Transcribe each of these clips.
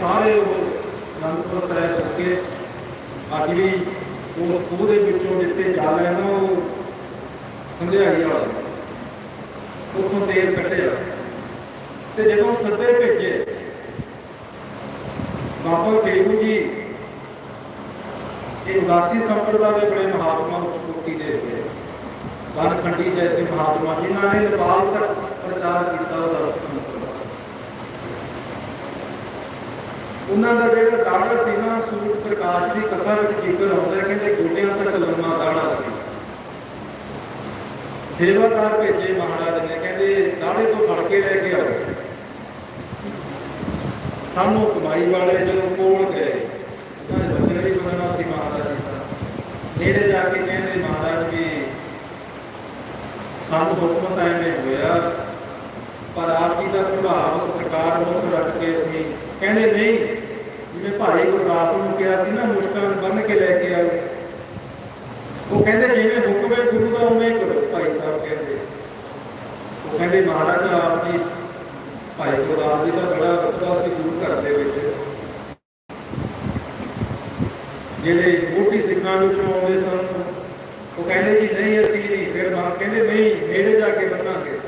ਸਾਰੇ ਉਹ ਅਨੰਦਪੁਰ ਸਾਹਿਬ ਰੁਕੇ ਅੱਜ ਵੀ ਉਸ ਖੂਹ ਦੇ ਵਿੱਚੋਂ ਜਿੱਥੇ ਜਲ ਹੈ ਨਾ, ਉਹ ਹੰਧਿਆਈ ਵਾਲਾ। ਉੱਥੋਂ ਤੇਲ ਕੱਢਿਆ। ਤੇ ਜਦੋਂ ਸੱਦੇ ਭੇਜੇ, ਬਾਬਾ ਟੇਗੂ ਜੀ, ਇਹ ਉਦਾਸੀ ਸੰਪਰਦਾ ਦੇ ਬੜੇ ਮਹਾਤਮਾ ਉੱਚ ਕੋਟੀ ਦੇ ਹੋਏ ਵਨਖੰਡੀ ਜੈਸੇ ਮਹਾਤਮਾ ਜਿਨ੍ਹਾਂ ਨੇ ਨੇਪਾਲ ਤੱਕ ਪ੍ਰਚਾਰ ਕੀਤਾ ਉਦਾਸੀ ਸੰਪਰਦਾ ਉਹਨਾਂ ਦਾ ਜਿਹੜਾ ਦਾੜਾ ਸੀ ਨਾ, ਸੂਰਜ ਪ੍ਰਕਾਸ਼ ਦੀ ਕਥਾ ਵਿੱਚ ਜ਼ਿਕਰ ਆਉਂਦਾ ਕਹਿੰਦੇ ਗੋਡਿਆਂ ਤੱਕ ਲੰਮਾ ਦਾੜਾ ਸੀ ਸੇਵਾਦਾਰ ਭੇਜੇ ਮਹਾਰਾਜ ਨੇ, ਕਹਿੰਦੇ ਦਾੜੇ ਤੋਂ ਫੜ ਕੇ ਲੈ ਕੇ ਆਓ। ਸਾਨੂੰ ਕਮਾਈ ਵਾਲੇ ਜਦੋਂ ਕੋਲ ਗਏ ਉਹਨਾਂ ਨੇ ਬਚਨ ਵੀ ਸੀ ਮਹਾਰਾਜ ਦਾ ਨੇੜੇ ਜਾ ਕੇ ਕਹਿੰਦੇ ਮਹਾਰਾਜ ਵੀ, ਸਾਨੂੰ ਹੁਕਮ ਤਾਂ ਐਵੇਂ ਹੋਇਆ, ਪਰ ਆਪ ਜੀ ਦਾ ਪ੍ਰਭਾਵ ਸਤਿਕਾਰ ਮੁੱਖ ਰੱਖ ਕੇ ਅਸੀਂ ਕਹਿੰਦੇ, ਨਹੀਂ ਭਾਈ ਗੁਰਦਾਸ ਨੂੰ ਕਿਹਾ ਸੀ ਨਾ, ਮੁਸ਼ਕਲ ਬੰਨ ਕੇ ਲੈ ਕੇ ਆਓ। ਉਹ ਕਹਿੰਦੇ, ਜਿਵੇਂ ਹੁਕਮ ਹੈ, ਗੁਰੂ ਦਾ ਉਵੇਂ ਕਰੋ, ਭਾਈ ਸਾਹਿਬ ਕਹਿੰਦੇ। ਉਹ ਕਹਿੰਦੇ, ਮਹਾਰਾਜ, ਆਪ ਜੀ, ਭਾਈ ਗੁਰਦਾਸ ਜੀ ਦਾ ਬੜਾ ਰਤਬਾ ਸੀ ਗੁਰੂ ਘਰ ਦੇ ਵਿੱਚ। ਜਿਹੜੇ ਮੋਟੀ ਸਿੱਖਾਂ ਨੂੰ ਚੋਂਦੇ ਸਨ, ਉਹ ਕਹਿੰਦੇ ਜੀ, ਨਹੀਂ, ਅਸੀਂ ਨਹੀਂ। ਫਿਰ ਮਾਂ ਕਹਿੰਦੇ, ਨਹੀਂ, ਨੇੜੇ ਜਾ ਕੇ ਬੰਨਾਂਗੇ।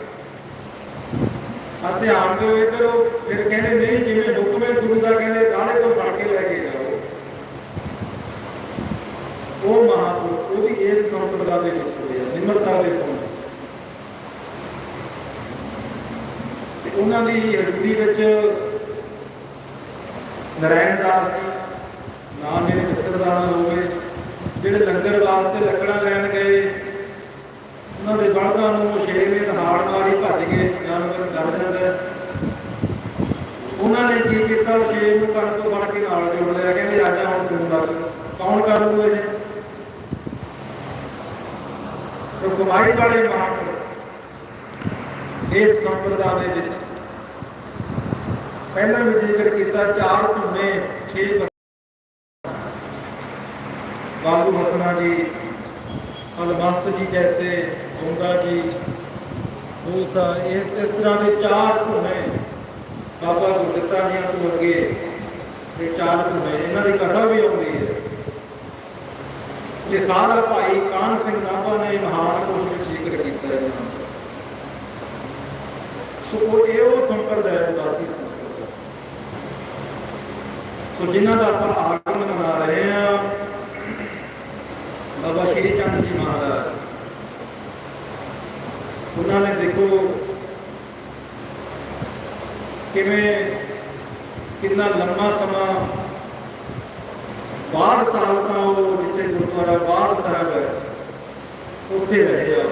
ਆ ਧਿਆਨ ਦਿਓ ਇੱਧਰ, ਫਿਰ ਕਹਿੰਦੇ, ਨਹੀਂ, ਜਿਵੇਂ ਹੁਕਮ ਹੈ ਗੁਰੂ ਦਾ ਕਹਿੰਦੇ ਦਾਣੇ ਤੋਂ ਫੜ ਕੇ ਲੈ ਕੇ ਜਾਓ ਉਹ ਮਹਾਪੁਰਖ ਉਹ ਵੀ ਦੇ ਵਿੱਚ ਨਿਮਰਤਾ ਦੇ ਤੋਂ ਤੇ ਉਹਨਾਂ ਦੀ ਹਜ਼ੂਰੀ ਵਿੱਚ ਨਰੈਣ ਦਾਸ ਜੀ ਨਾਮ ਮੇਰੇ ਰਿਸ਼ਤੇਦਾਰ ਹੋਵੇ, ਜਿਹੜੇ ਲੰਗਰ ਵਾਸਤੇ ਲੱਕੜਾਂ ਲੈਣ ਗਏ, ਉਹਨਾਂ ਦੇ ਬਲਦਾਂ ਨੂੰ ਸ਼ੇਰਵੇਂ ਦਹਾੜ ਮਾਰੀ ਭੱਜ ਗਏ ਜਾਨਵਰ ਡਰ ਜਾਂਦਾ ਉਹਨਾਂ ਨੇ ਕੀ ਕੀਤਾ? ਉਹ ਸ਼ੇਰ ਨੂੰ ਕੰਨ ਤੋਂ ਬਣ ਕੇ ਨਾਲ ਜੋੜ ਲਿਆ, ਕਹਿੰਦੇ, ਆ ਜਾ ਹੁਣ ਤੂੰ ਲੱਗ ਕੌਣ ਕਰ ਲੂ ਇਹ? ਤੇ ਵਾਲੇ ਮਹਾਂਪੁਰਖ ਇਸ ਸੰਪਰਦਾ ਦੇ ਵਿੱਚ ਪਹਿਲਾਂ ਵੀ ਜ਼ਿਕਰ ਕੀਤਾ, ਚਾਰ ਧੁਨੇ ਛੇ ਬਾਬੂ ਹਸਨਾ ਜੀ ਅਲਮਸਤ ਜੀ ਜੈਸੇ, ਗੁੰਦਾ ਜੀ, ਮੂਸਾ, ਇਸ ਇਸ ਤਰ੍ਹਾਂ ਦੇ ਚਾਰ ਧੁਨੇ ਬਾਬਾ ਗੁਰਦਿੱਤਾ ਜੀ ਤੋਂ ਅੱਗੇ ਇਹ ਚਾਰ ਧੁਨੇ, ਇਹਨਾਂ ਦੀ ਕਥਾ ਵੀ ਆਉਂਦੀ ਹੈ। ਇਹ ਸਾਰਾ ਭਾਈ ਕਾਨ ਸਿੰਘ ਨਾਭਾ ਨੇ ਮਹਾਨ ਕੋਸ਼ ਵਿੱਚ ਜ਼ਿਕਰ ਕੀਤਾ ਹੈ। ਸੋ ਉਹ ਇਹ ਉਹ ਸੰਪਰਦਾ ਉਦਾਸੀ ਸੰਪਰਦਾ ਸੋ ਜਿਨ੍ਹਾਂ ਦਾ ਆਪਾਂ ਆਗਮਨ ਮਨਾ ਰਹੇ ਹਾਂ, ਬਾਬਾ ਸ਼੍ਰੀ ਚੰਦ ਜੀ ਮਹਾਰਾਜ। ਉਹਨਾਂ ਨੇ ਦੇਖੋ ਕਿਵੇਂ ਕਿੰਨਾ ਲੰਮਾ ਸਮਾਂ 62 ਸਾਲ ਤਾਂ ਉਹ ਜਿੱਥੇ ਗੁਰਦੁਆਰਾ 62 ਸਾਹਿਬ ਹੈ, ਉੱਥੇ ਰਹੇ ਆ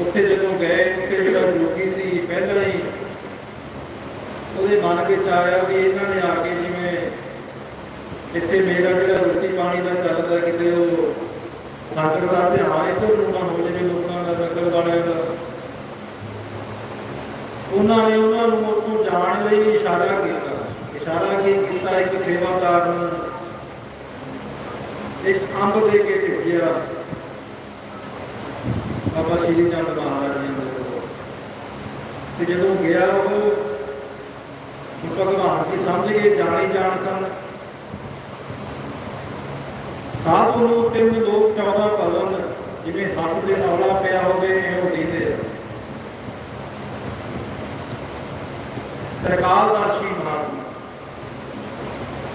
ਉੱਥੇ ਜਦੋਂ ਗਏ, ਉੱਥੇ ਜਿਹੜਾ ਜੋਗੀ ਸੀ, ਪਹਿਲਾਂ ਹੀ ਉਹਦੇ ਮਨ ਵਿੱਚ ਆਇਆ ਵੀ ਇਹਨਾਂ ਨੇ ਆ ਕੇ ਜਿਵੇਂ ਇੱਥੇ ਮੇਰਾ ਜਿਹੜਾ ਰੋਟੀ ਪਾਣੀ ਦਾ ਚੱਲਦਾ ਕਿਤੇ ਉਹ ਸੰਗਤ ਦਾ ਧਿਆਨ ਇੱਧਰ ਨੂੰ ਨਾ ਹੋ ਜਾਵੇ ਲੋਕਾਂ ਦਾ, ਨਗਰ ਵਾਲਿਆਂ ਦਾ। ਉਹਨਾਂ ਨੇ ਉਹਨਾਂ ਨੂੰ ਉੱਥੋਂ ਜਾਣ ਲਈ ਇਸ਼ਾਰਾ ਕੀਤਾ। ਇਸ਼ਾਰਾ ਕੀ ਕੀਤਾ ਇੱਕ ਸੇਵਾਦਾਰ ਨੂੰ। ਇੱਕ ਅੰਬ ਦੇ ਕੇ ਭੇਜਿਆ। ਬਾਬਾ ਸ਼੍ਰੀ ਚੰਦ ਮਹਾਰਾਜ ਜੀ ਦੇ ਕੋਲ। ਤੇ ਜਦੋਂ ਗਿਆ ਉਹ ਭਗਵਾਨ ਕੀ ਸਮਝ ਗਏ, ਜਾਣੀ ਜਾਣ ਸਨ। ਸਾਧ ਨੂੰ ਤਿੰਨ ਲੋਕ 14 ਭਵਨ, ਜਿਵੇਂ ਹੱਥ ਦੇ ਔਲਾ ਪਿਆ ਹੋਵੇ ਉਹ ਦੀਦੇ ਤਰਕਾਲਦਰਸ਼ੀ ਦਰਸ਼ੀ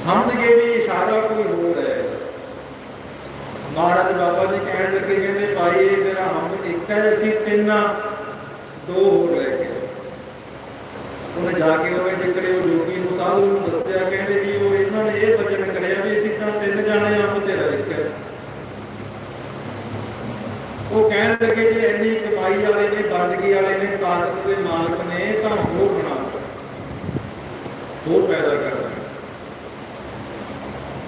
ਸਮਝ ਗਏ ਵੀ ਇਸ਼ਾਰਾ ਕੋਈ ਹੋਰ ਹੈ ਮਹਾਰਾਜ ਬਾਬਾ ਜੀ ਕਹਿਣ ਲੱਗੇ ਕਹਿੰਦੇ, ਭਾਈ, ਇਹ ਤੇਰਾ ਹਮ ਇੱਕ ਹੈ, ਅਸੀਂ ਤਿੰਨ ਦੋ ਹੋਰ ਲੈ ਉਹਨੇ ਜਾ ਕੇ ਉਹ ਜਿਕਰੇ ਉਹ ਜੋਗੀ ਨੂੰ ਸਾਧੂ ਨੂੰ ਦੱਸਿਆ, ਕਹਿੰਦੇ ਵੀ ਉਹ ਇਹਨਾਂ ਨੇ ਇਹ ਬਚਨ ਕਰਿਆ ਵੀ ਅਸੀਂ ਤਾਂ ਤਿੰਨ ਜਾਣੇ ਆ ਉਹ ਤੇਰਾ ਇੱਕ ਹੈ। ਉਹ ਕਹਿਣ ਲੱਗੇ, ਜੇ ਇੰਨੀ ਕਮਾਈ ਵਾਲੇ ਨੇ ਬੰਦਗੀ ਵਾਲੇ ਨੇ ਤਾਕਤ ਦੇ ਮਾਲਕ ਨੇ, ਤਾਂ ਹੋਰ ਬਣਾ ਹੋਰ ਪੈਦਾ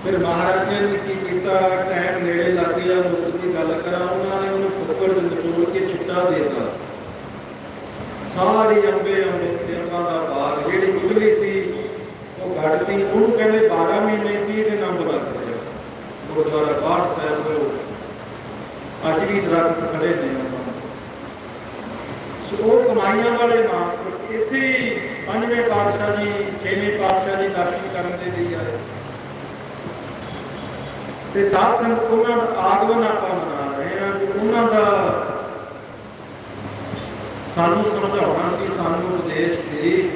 ਫਿਰ ਮਹਾਰਾਜ ਨੇ ਕੀ ਕੀਤਾ? ਟਾਈਮ ਨੇੜੇ ਲੱਗ ਗਿਆ ਮੁਕਤ ਦੀ ਗੱਲ ਕਰਾਂ, ਉਹਨਾਂ ਨੇ ਉਹਨੂੰ ਫੁੱਕੜ ਦੇ ਨਿਚੋੜ ਕੇ ਛਿੱਟਾ ਦੇ ਦਿੱਤਾ। ਅੰਬੇ ਅੰਬੇ ਤੇ ਦਾ ਬਾਗ, ਜਿਹੜੀ ਗੁਜਲੀ ਸੀ, ਉਹ ਘੜਤੀ ਉਹਨੂੰ ਕਹਿੰਦੇ 12 ਮਹੀਨੇ 30 ਦੇ ਨੰਬਰ ਲੱਗਦੇ ਆ ਗੁਰਦੁਆਰਾ ਬਾੜ ਸਾਹਿਬ ਤੋਂ ਅੱਜ ਵੀ ਦਰਖਤ ਖੜੇ ਨੇ ਉਹਨਾਂ ਦੇ। ਸੋ ਉਹ ਕਮਾਈਆਂ ਵਾਲੇ ਮਾਂ ਇੱਥੇ ਹੀ ਪੰਜਵੇਂ ਪਾਤਸ਼ਾਹ ਜੀ, ਛੇਵੇਂ ਪਾਤਸ਼ਾਹ ਤੇ ਸਾਧ ਸੰਗਤ ਉਹਨਾਂ ਦਾ ਆਗਮਨ ਆਪਾਂ ਮਨਾ ਰਹੇ ਹਾਂ ਕਿ ਉਹਨਾਂ ਦਾ ਸਾਨੂੰ ਸਮਝਾਉਣਾ ਸੀ, ਸਾਨੂੰ ਉਪਦੇਸ਼ ਸੀ।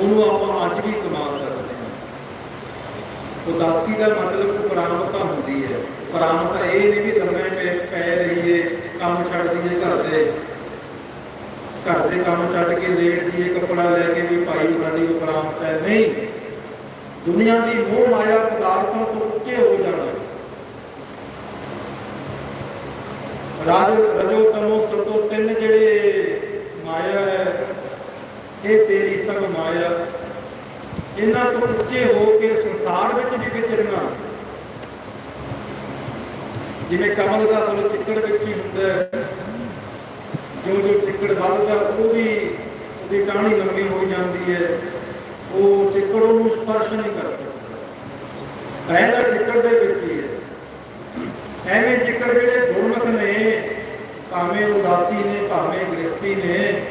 ਉਹਨੂੰ ਆਪਾਂ ਅੱਜ ਵੀ ਕਮਾ ਸਕਦੇ ਹਾਂ। ਉਦਾਸੀ ਦਾ ਮਤਲਬ ਪਰਾਮਤਾ ਹੁੰਦੀ ਹੈ। ਪਰਾਮਤਾ ਇਹ ਨਹੀਂ ਵੀ ਦਰਮੇ ਪੈ ਪੈ ਰਹੀਏ, ਕੰਮ ਛੱਡ ਦਈਏ ਘਰ ਦੇ। ਘਰ ਦੇ ਕੰਮ ਛੱਡ ਕੇ ਲੇਟ ਜੀਏ, ਕੱਪੜਾ ਲੈ ਕੇ ਵੀ ਭਾਈ ਸਾਡੀ ਉਪਰਾਮਤਾ ਨਹੀਂ। ਦੁਨੀਆ ਦੀ ਮੋਹ ਮਾਇਆ ਪਦਾਰਥਾਂ ਤੋਂ ਉੱਚੇ ਹੋ ਜਾਣਾ। ਰਾਜ ਰਜੋ ਤਮੋ ਸਤੋ ਤਿੰਨ ਜਿਹੜੇ ਮਾਇਆ ਹੈ, ਇਹ ਤੇਰੀ ਸਭ ਮਾਇਆ। ਇਹਨਾਂ ਤੋਂ ਉੱਚੇ ਹੋ ਕੇ ਸੰਸਾਰ ਵਿੱਚ ਵੀ ਵਿਚਰਨਾ। ਜਿਵੇਂ ਕਮਲ ਦਾ ਫੁੱਲ ਚਿੱਕੜ ਵਿੱਚ ਹੀ ਹੁੰਦਾ ਜੋ ਜੋ ਚਿੱਕੜ ਵੱਧਦਾ, ਉਹ ਵੀ ਉਹਦੀ ਟਾਹਣੀ ਲੰਮੀ ਹੋ ਜਾਂਦੀ ਹੈ। ਉਹ ਚਿੱਕੜ ਨੂੰ ਸਪਰਸ਼ ਨਹੀਂ ਕਰ ਸਕਦਾ। ਰਹਿੰਦਾ ਚਿੱਕੜ ਦੇ ਵਿੱਚ ਹੀ ਹੈ। ਐਵੇਂ ਚਿੱਕੜ ਜਿਹੜੇ ਗੁਰਮੁਖ ਨੇ, ਭਾਵੇਂ ਉਦਾਸੀ ਨੇ, ਭਾਵੇਂ ਗ੍ਰਸਤੀ ਨੇ,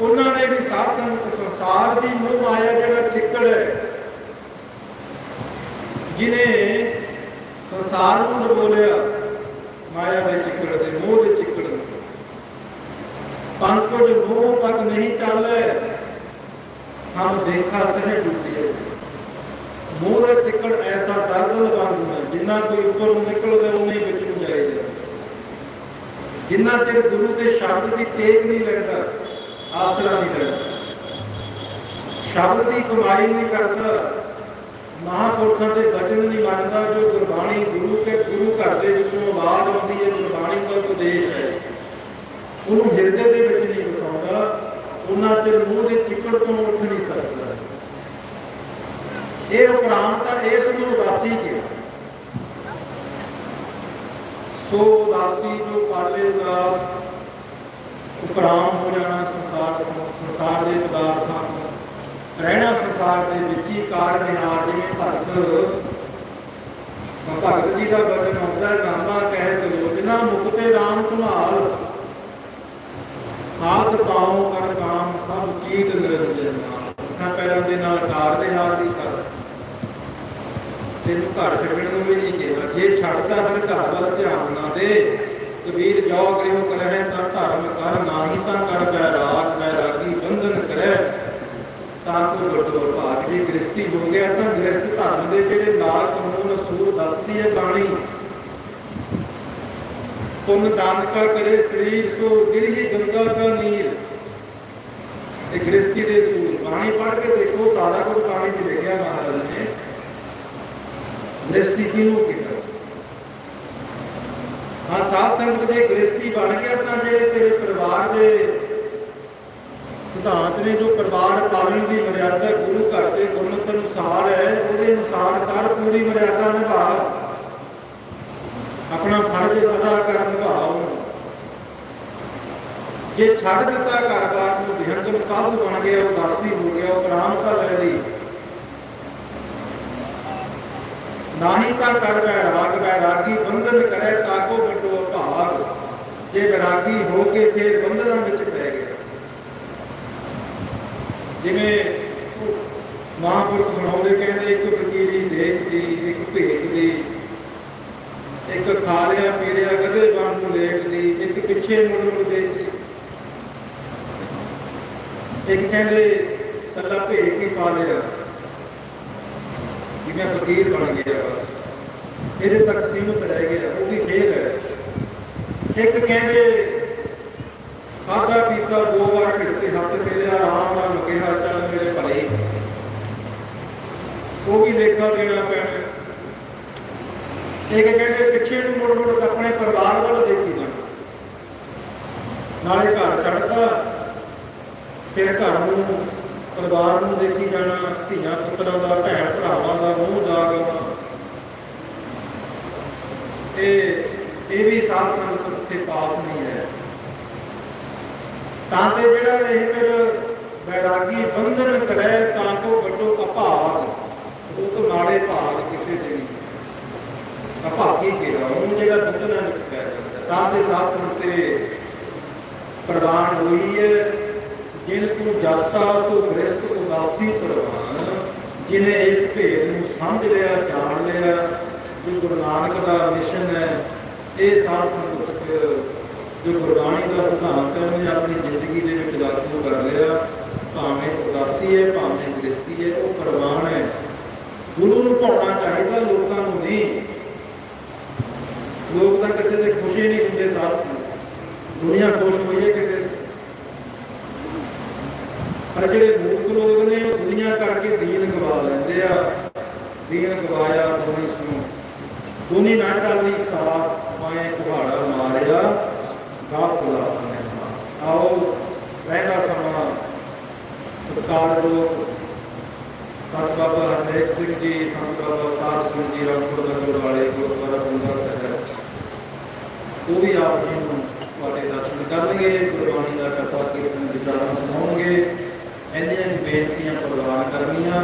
ਉਹਨਾਂ ਨੇ ਵੀ ਸਾਧ ਸੰਗਤ ਸੰਸਾਰ ਦੀ ਮੋਹ ਮਾਇਆ ਜਿਹੜਾ ਚਿੱਕੜ ਹੈ ਜਿਨੇ ਸੰਸਾਰ ਨੂੰ ਡਬੋਲਿਆ ਮਾਇਆ ਦੇ ਚਿੱਕੜ ਦੇ, ਮੋਹ ਦੇ ਚਿੱਕੜ ਨੂੰ। ਪੰਕਜ ਮੋਹ ਪਤ ਨਹੀਂ ਚਾਲੇ ਹਮ ਦੇਖਾ ਤਹ ਡੁੱਬਿਏ ਮੋਹ ਦਾ ਐਸਾ ਦਰਦ ਲਗਾਉਂਦਾ ਜਿੰਨਾ ਕੋਈ ਉੱਪਰ ਨੂੰ ਨਿਕਲਦਾ ਉਹ ਵਿੱਚ ਨੂੰ ਜਾਏਗਾ ਜਿੰਨਾ ਚਿਰ ਗੁਰੂ ਦੇ ਸ਼ਬਦ ਦੀ ਟੇਕ ਨਹੀਂ ਲੱਗਦਾ ਆਸਰਾ ਨਹੀਂ ਲੱਗਦਾ ਸ਼ਬਦ ਦੀ ਕਮਾਈ ਨਹੀਂ ਕਰਦਾ, ਮਹਾਂਪੁਰਖਾਂ ਦੇ ਬਚਨ ਨਹੀਂ ਮੰਨਦਾ, ਜੋ ਗੁਰਬਾਣੀ ਗੁਰੂ ਕੇ ਗੁਰੂ ਘਰ ਦੇ ਵਿੱਚੋਂ ਆਵਾਜ਼ ਆਉਂਦੀ ਹੈ, ਗੁਰਬਾਣੀ ਦਾ ਉਪਦੇਸ਼ ਹੈ। ਉਹਨੂੰ ਹਿਰਦੇ ਦੇ ਵਿੱਚ ਨਹੀਂ ਵਸਾਉਂਦਾ, ਉਹਨਾਂ ਚਿਰ ਮੂੰਹ ਦੇ ਚਿੱਕੜ ਤੋਂ ਉੱਠ ਇਹ ਉਪਰਾਮਤਾ ਇਸ ਨੂੰ ਉਦਾਸੀ ਕਿਹਾ। ਸੋ ਉਦਾਸੀ ਜੋ ਪਾਲੇ ਉਦਾਸ ਉਪਰਾਮ ਹੋ ਜਾਣਾ ਸੰਸਾਰ ਸੰਸਾਰ ਦੇ ਪਦਾਰਥਾਂ ਰਹਿਣਾ ਸੰਸਾਰ ਦੇ ਵਿੱਚ ਹੀ ਕਾਰ ਵਿਹਾਰ ਜਿਵੇਂ ਭਗਤ ਭਗਤ ਜੀ ਦਾ ਬਚਨ ਹੁੰਦਾ ਹੈ ਗਾਂਦਾ ਕਹਿ ਕਲੋਚਨਾ ਮੁਕਤੇ RAM ਸੰਭਾਲ ਹਾਥ ਪਾਉ ਕਰ ਕਾਮ ਸਭ ਚੀਤ ਨਿਰੰਜਨ ਨਾਲ ਅੱਖਾਂ ਪੈਰਾਂ ਦੇ ਨਾਲ ਕਾਰ ਵਿਹਾਰ ਵੀ ਕਰ ਤੈਨੂੰ ਘਰ ਛੱਡਣ ਨੂੰ ਵੀ ਨਹੀਂ ਕਿਹਾ ਜੇ ਛੱਡਦਾ ਫਿਰ ਘਰ ਵੱਲ ਧਿਆਨ ਨਾ ਦੇ। ਕਬੀਰ ਜੋ ਗ੍ਰਹਿ ਕਰਹਿ ਤਾਂ ਧਰਮ ਕਰ, ਨਾਹੀ ਤਾਂ ਕਰ ਬੈਰਾਗ ਬੈਰਾਗੀ ਬੰਧਨ ਕਰੈ। ਤਾਂ ਕੋ ਵੱਡੋ ਭਾਗ ਜੇ ਗ੍ਰਸਤੀ ਹੋ ਗਿਆ। ਤਾਂ ਗ੍ਰਸਤ ਧਰਮ ਦੇ ਜਿਹੜੇ ਨਾਲ ਕਾਨੂੰਨ ਅਸੂਲ ਦੱਸਦੀ ਹੈ ਬਾਣੀ। ਪੁੰਨ ਦਾਨ ਕਰੇ ਸਰੀਰ, ਸੋ ਗਿਰਹੀ ਗੰਗਾ ਕਾ ਨੀਰ। ਇਹ ਗ੍ਰਸਤੀ ਦੇ ਅਸੂਲ ਬਾਣੀ ਪੜ੍ਹ ਕੇ ਦੇਖੋ, ਸਾਰਾ ਕੁਝ ਬਾਣੀ 'ਚ ਲਿਖਿਆ ਮਹਾਰਾਜ ਗ੍ਰਸਤੀ ਕਿਹਨੂੰ ਕਿਹਾ। ਹਾਂ, ਸਾਧ ਸੰਗਤ ਜੇ ਗ੍ਰਸਤੀ ਬਣ ਗਿਆ ਤਾਂ ਜਿਹੜੇ ਤੇਰੇ ਪਰਿਵਾਰ ਦੇ ਸਿਧਾਂਤ ਨੇ ਜੋ ਪਰਿਵਾਰ ਪਾਲਣ ਦੀ ਮਰਿਆਦਾ ਗੁਰੂ ਘਰ ਦੇ ਗੁਰਮਤਿ ਅਨੁਸਾਰ ਹੈ, ਉਹਦੇ ਅਨੁਸਾਰ ਕਰ ਪੂਰੀ ਮਰਿਆਦਾ ਨਿਭਾ। ਆਪਣਾ ਫਰਜ਼ ਅਦਾ ਕਰਨ ਨਿਭਾਓ। ਜੇ ਛੱਡ ਦਿੱਤਾ ਘਰ-ਬਾਰ ਨੂੰ ਵਿਹੰਗਮ ਸਾਧੂ ਬਣ ਗਿਆ ਉਹ ਦਾਸੀ ਹੋ ਗਿਆ, ਉਹ ਕਰਾਮਤਾ ਲੈ ਲਈ ਨਾਹੀ ਤਾਂ ਕਰ ਬੈ ਰਾਗ ਬੰਧਨ ਕਰੇ, ਤਾਕੋ ਵੱਡੋ ਭਾਗ ਜੇ ਵਿਰਾਗੀ ਹੋ ਕੇ ਫੇਰ ਬੰਧਨਾਂ ਵਿੱਚ ਪੈ ਗਿਆ। ਜਿਵੇਂ ਮਹਾਂਪੁਰਖ ਸੁਣਾਉਂਦੇ ਕਹਿੰਦੇ, ਇੱਕ ਵਕੀਲੀ ਦੇਖ ਦੀ, ਇੱਕ ਭੇਖ ਦੀ, ਇੱਕ ਖਾ ਲਿਆ, ਪੀ ਲਿਆ, ਗਧੇ ਵਾਂਗ ਨੂੰ ਲੇਟ ਦੀ, ਇੱਕ ਪਿੱਛੇ ਮੁੜ ਮੁੜ ਦੇਖਦੀ ਇੱਕ ਕਹਿੰਦੇ, ਸੱਲਾ ਭੇਖ ਹੀ ਪਾ ਲਿਆ। ਜਿਵੇਂ ਫਕੀਰ ਬਣ ਗਿਆ ਬਸ। ਇਹਦੇ ਤੱਕ ਸੀਮਤ ਰਹਿ ਗਿਆ, ਉਹ ਵੀ ਖੇਡ ਹੈ। ਇੱਕ ਕਹਿੰਦੇ ਖਾਦਾ ਪੀਤਾ, ਦੋ ਵਾਰ ਢਿੱਡ ਤੇ ਹੱਥ ਫੇਰਿਆ ਆਰਾਮ ਨਾਲ ਕਿਹਾ ਚੱਲ ਮੇਰੇ ਭਲੇ। ਉਹ ਵੀ ਲੇਖਾ ਦੇਣਾ ਪੈਣਾ। ਇੱਕ ਕਹਿੰਦੇ, ਪਿੱਛੇ ਨੂੰ ਮੁੜ ਮੁੜ ਆਪਣੇ ਪਰਿਵਾਰ ਵੱਲ ਦੇਖੀ ਜਾਣਾ। ਨਾਲੇ ਘਰ ਛੱਡਦਾ ਫਿਰ ਘਰ ਨੂੰ ਪਰਿਵਾਰ ਨੂੰ ਦੇਖੀ ਜਾਣਾ, ਧੀਆਂ ਪੁੱਤਰਾਂ ਦਾ, ਭੈਣ ਭਰਾਵਾਂ ਦਾ ਮੂੰਹ ਦਾਗ ਇਹ ਇਹ ਵੀ ਸਾਧ ਸੰਗਤ ਉੱਥੇ ਪਾਸ ਨਹੀਂ ਹੈ। ਤਾਂ ਤੇ ਜਿਹੜਾ ਇਹ ਫਿਰ ਬੈਰਾਗੀ ਬੰਧਨ ਕਰੇ ਤਾਂ ਕੋ ਵੱਡੋ ਅਭਾਗ, ਉਹ ਤੋਂ ਮਾੜੇ ਭਾਗ ਕਿਸੇ ਦੇ ਨਹੀਂ। ਅਭਾਗੀ ਕਿਹਾ ਉਹ ਜਿਹੜਾ ਬੰਧਨਾਂ ਵਿੱਚ ਪੈ ਤਾਂ ਤੇ ਸਾਧ ਸੰਗਤ ਤੇ ਪ੍ਰਵਾਨ ਹੋਈ ਹੈ। ਜਿਨ ਤੂੰ ਜਾਤਾ ਤੂੰ ਗ੍ਰਸਤ ਉਦਾਸੀ ਪ੍ਰਵਾਨ, ਜਿਨੇ ਇਸ ਭੇਦ ਨੂੰ ਸਮਝ ਲਿਆ, ਜਾਣ ਲਿਆ, ਜੋ ਗੁਰੂ ਨਾਨਕ ਦਾ ਮਿਸ਼ਨ ਹੈ, ਇਹ ਸਾਰ ਸੰਗਤ ਜੋ ਗੁਰਬਾਣੀ ਦਾ ਸਿਧਾਂਤ ਹੈ, ਉਹਨੇ ਆਪਣੀ ਜ਼ਿੰਦਗੀ ਦੇ ਵਿੱਚ ਲਾਗੂ ਕਰ ਲਿਆ। ਭਾਵੇਂ ਉਦਾਸੀ ਹੈ, ਭਾਵੇਂ ਗ੍ਰਸਤੀ ਹੈ, ਉਹ ਪ੍ਰਵਾਨ ਹੈ। ਗੁਰੂ ਨੂੰ ਭਾਉਣਾ ਚਾਹੀਦਾ, ਲੋਕਾਂ ਨੂੰ ਨਹੀਂ। ਲੋਕ ਤਾਂ ਕਿਸੇ ਦੇ ਖੁਸ਼ੀ ਨਹੀਂ ਹੁੰਦੇ, ਸਾਥ ਦੁਨੀਆ ਖੁਸ਼ ਹੋਈ ਹੈ, ਕਿਸੇ ਪਰ ਜਿਹੜੇ ਮੂਰਖ ਲੋਕ ਨੇ, ਉਹ ਦੁਨੀਆ ਕਰਕੇ ਦੀਨ ਗਵਾ ਲੈਂਦੇ ਆ। ਦੀਨ ਗਵਾਇਆ ਦੁਨੀ ਨੂੰ। ਦੁਨੀ ਨਾ ਕਰਨੀ ਸਾਥ ਮੈਂ ਕੁਹਾੜਾ ਮਾਰਿਆ ਗਾਪ ਬੁਲਾ ਆਓ ਰਹਿਦਾ ਸਮਾਂ ਸਤਕਾਰ ਲੋਕ ਸੰਤ ਬਾਬਾ ਹਰਨੇਕ ਸਿੰਘ ਜੀ ਸੰਤ ਬਾਬਾ ਅਵਤਾਰ ਸਿੰਘ ਜੀ ਰਾਮਪੁਰ ਨਗਰ ਵਾਲੇ ਗੁਰਦੁਆਰਾ ਬੁੰਦਾ ਸਾਹਿਬ ਉਹ ਵੀ ਆਪ ਜੀ ਨੂੰ ਤੁਹਾਡੇ ਦਰਸ਼ਨ ਕਰਨਗੇ ਗੁਰਬਾਣੀ ਦਾ ਕਥਾ ਕੀਰਤਨ ਵਿਚਾਰਾਂ ਸੁਣਾਉਣਗੇ ਇੰਨੀਆਂ ਹੀ ਬੇਨਤੀਆਂ ਪ੍ਰਵਾਨ ਕਰਨੀਆਂ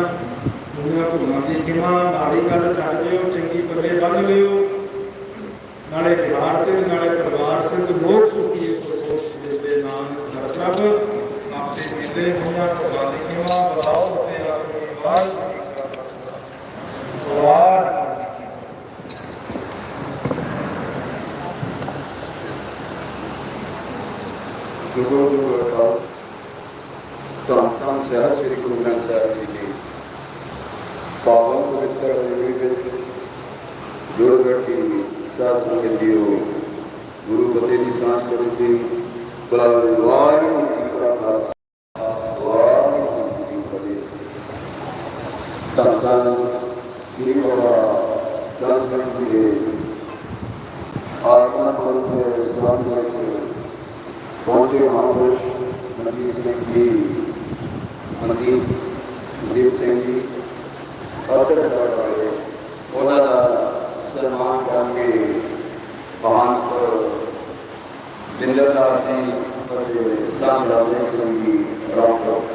ਦੁਨੀਆ ਭੁੱਲਾਂ ਦੀ ਖਿਮਾ ਨਾਲੀ ਗੱਲ ਛੱਡ ਦਿਓ ਚੰਗੀ ਪੱਲੇ ਬੰਨ ਲਿਓ ਨਾਲੇ ਬਿਹਾਰ ਸਿੰਘ ਨਾਲੇ ਪਰਿਵਾਰ ਸਿੰਘ ਲੋਕ ਸੁਖੀ ਪ੍ਰਭੂ ਦੇ ਨਾਮ ਹਰ ਪ੍ਰਭ ਆਪੇ ਮਿਲੇ ਹੋਈਆਂ ਭੁੱਲਾਂ ਦੀ ਖਿਮਾ ਬਲਾਓ ਤੇ ਆਪਣੀ ਬਾਤ ਵਾਰ ਗੁਰੂ ਗੁਰੂ ਅਕਾਲ ਤਾਂ ਤਾਂ ਸਹਿ ਸ੍ਰੀ ਗੁਰੂ ਗ੍ਰੰਥ ਸਾਹਿਬ ਜੀ ਦੀ ਪਾਵਨ ਪਵਿੱਤਰ ਹਜ਼ੂਰੀ ਵਿੱਚ ਜੁੜ ਬੈਠੀ ਸਾਧ ਸੰਗਤ ਜੀਓ ਗੁਰੂ ਬਤੇ ਦੀ ਸਾਂਝ ਕਰੋ ਜੀ ਬਲਾਵੇ ਵਾਹਿਗੁਰੂ ਜੀ ਕਾ ਖਾਲਸਾ ਵਾਹਿਗੁਰੂ ਜੀ ਕੀ ਫਤਿਹ ਤਾਂ ਤਾਂ ਸ੍ਰੀ ਬਾਬਾ ਜਨ ਮਨਦੀਪ ਦੀਪ ਸਿੰਘ ਜੀ ਅਦਰ ਸਾਹਿਬ ਵਾਲੇ ਉਹਨਾਂ ਦਾ ਸਨਮਾਨ ਕਰਕੇ ਮਹਾਨ ਜਿੰਦਰਦਾਰ ਜੀ ਅਤੇ ਸਾਮ ਰਾਮੇ ਸਿੰਘ ਜੀ ਰਾਮ ਗੁਰ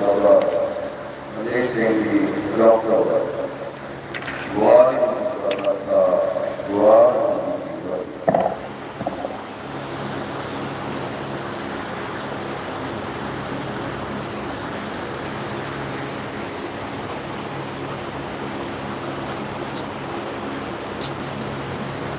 Bye-bye.